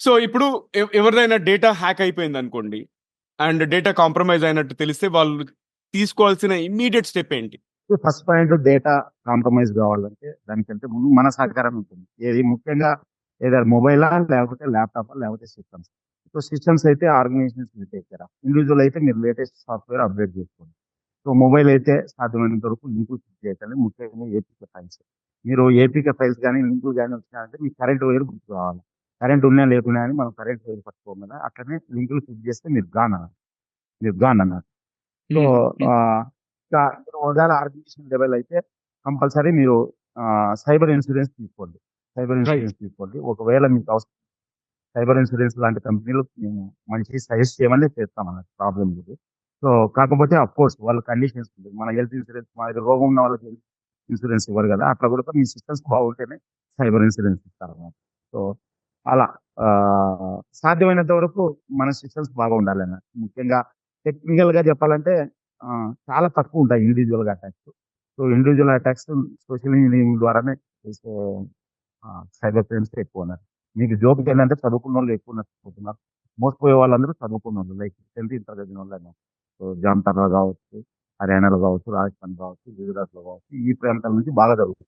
So ఇప్పుడు ఎవరిదైనా data hack అయిపోయింది అనుకోండి అండ్ డేటా కాంప్రమైజ్ అయినట్టు తెలిస్తే వాళ్ళు తీసుకోవాల్సిన ఇమ్మీడియట్ స్టెప్ ఏంటి? ఫస్ట్ పాయింట్ డేటా కాంప్రమైజ్ కావాలంటే దానికంటే ముందు మన సహకారం ఉంటుంది. ఏది ముఖ్యంగా ఏదో మొబైలా లేకపోతే ల్యాప్టాప్ లేకపోతే సిస్టమ్స్? సో సిస్టమ్స్ అయితే ఆర్గనైజేషన్స్ దగ్గర ఇండివిజువల్ అయితే మీరు లేటెస్ట్ సాఫ్ట్వేర్ అప్డేట్ చేసుకోండి. సో మొబైల్ అయితే సాధ్యమైనంత వరకు లింకులు క్లిక్ చేయాలి ముఖ్యంగా ఏపీకే ఫైల్స్. మీరు ఏపీకే ఫైల్స్ కానీ లింకులు కానీ వచ్చినాయంటే మీ కరెంట్ వైర్ గుర్తు కావాలి కరెంట్ ఉన్నా లేకున్నా అని మనం కరెంట్ వైర్ పట్టుకోం కదా అట్లనే లింకులు క్లిక్ చేస్తే మీరు గాన్ అన్నారు మీరు గాన్ అన్నారు. సో ఒకవేళ ఆర్గనైజేషన్ లెవెల్ అయితే కంపల్సరీ మీరు సైబర్ ఇన్సూరెన్స్ తీసుకోండి. సైబర్ ఇన్సూరెన్స్ తీసుకోండి. ఒకవేళ మీకు అవసరం సైబర్ ఇన్సూరెన్స్ లాంటి కంపెనీలు మేము మంచి సజెస్ట్ చేయమని చేస్తాం అన్నట్టు ప్రాబ్లం లేదు. సో కాకపోతే అఫ్ కోర్స్ వాళ్ళ కండిషన్స్ ఉంటుంది మన హెల్త్ ఇన్సూరెన్స్ మా దగ్గర రోగం ఉన్న వాళ్ళకి ఇన్సూరెన్స్ ఇవ్వరు కదా అట్లా కూడా మీ సిస్టమ్స్ బాగుంటేనే సైబర్ ఇన్సూరెన్స్ ఇస్తారు సో అలా సాధ్యమైనంత వరకు మన సిస్టమ్స్ బాగా ఉండాలి అన్న ముఖ్యంగా టెక్నికల్గా చెప్పాలంటే చాలా తక్కువ ఉంటాయి ఇండివిజువల్గా attacks so individual attacks social engineering ద్వారానే చేసే సైబర్ క్రైమ్స్ ఎక్కువ ఉన్నారు. మీకు జోక్ ఏంటంటే చదువుకున్న వాళ్ళు ఎక్కువ నష్టపోతున్నారు. మోసపోయే వాళ్ళందరూ చదువుకున్న వాళ్ళు లైక్ టెన్త్ ఇంటర్ చదివిన వాళ్ళు సో జాంతర్లో కావచ్చు హర్యానాలో కావచ్చు రాజస్థాన్ కావచ్చు గుజరాత్లో కావచ్చు ఈ ప్రాంతాల నుంచి బాగా జరుగుతుంది